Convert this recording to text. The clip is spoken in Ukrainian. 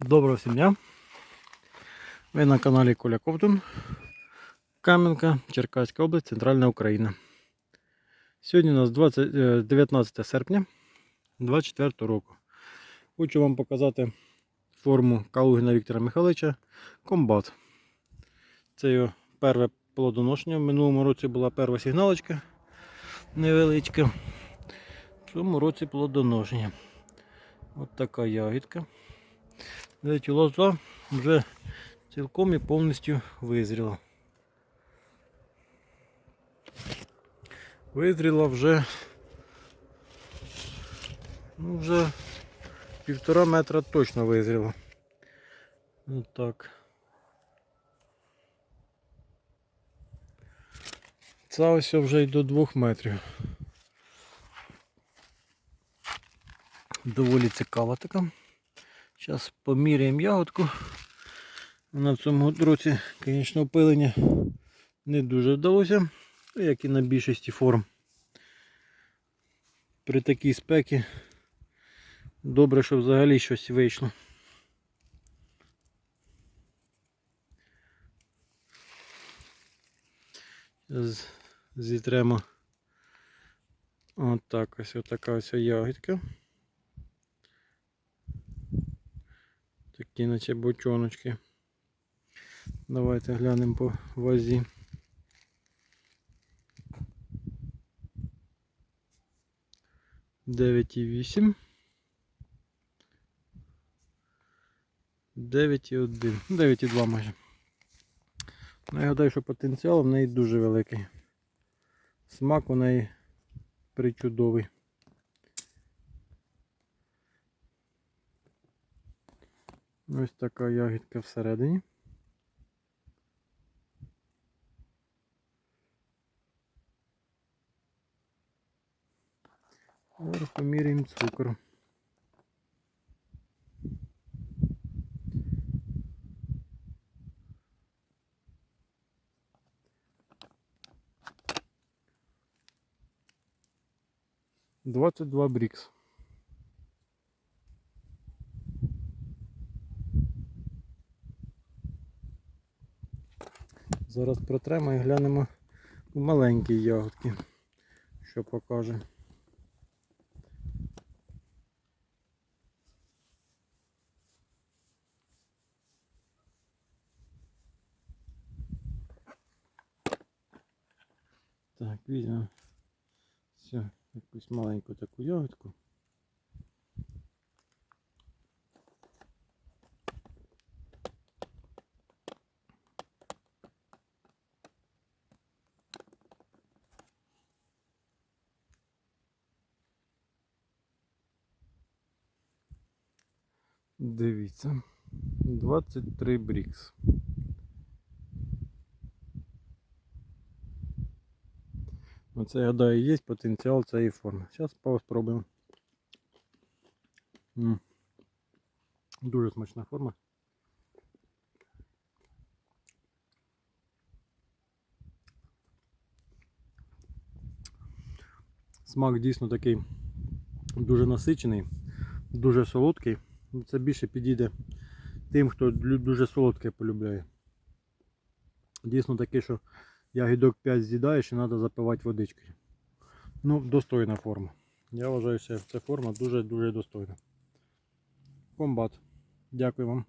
Доброго всім дня. Ви на каналі Коля Ковтун. Кам'янка, Черкаська область, Центральна Україна. Сьогодні у нас 20, е, 19 серпня 24 року. Хочу вам показати форму Калугіна Віктора Михайловича Комбат. Це його перше плодоношення. В минулому році була перша сигналочка невеличка. В цьому році плодоношення. От така ягідка. Видите, лоза вже цілком і повністю визріла. Визріла вже, ну вже півтора метра точно визріла. От так. Це ось вже й до двох метрів. Доволі цікава така. Зараз поміряємо ягодку. Вона в цьому році, звісно, опилення не дуже вдалося, як і на більшості форм. При такій спекі добре, що взагалі щось вийшло. Зітремо отак ось отака ось ягідка. Такі наче бочоночки. Давайте глянемо по вазі. Дев'ять і вісім. Дев'ять і один. Дев'ять і два майже. Ну, я гадаю, що потенціал в неї дуже великий. Смак у неї причудовий. Ось така ягідка всередині. Зараз поміряємо цукор. Двадцять два брікс. Зараз протремо і глянемо у маленькі ягодки, що покаже. Так, візьмемо все, якусь маленьку таку ягодку. Дивіться. 23 брікс. Оце, я гадаю, є потенціал цієї форми. Зараз спробуємо. М. Дуже смачна форма. Смак дійсно такий дуже насичений, дуже солодкий. Ну, Це більше підійде тим, хто дуже солодке полюбляє. Дійсно таке, що ягідок 5 з'їдаєш і треба запивати водичкою. Ну, достойна форма. Я вважаю, що ця форма дуже-дуже достойна. Комбат. Дякую вам.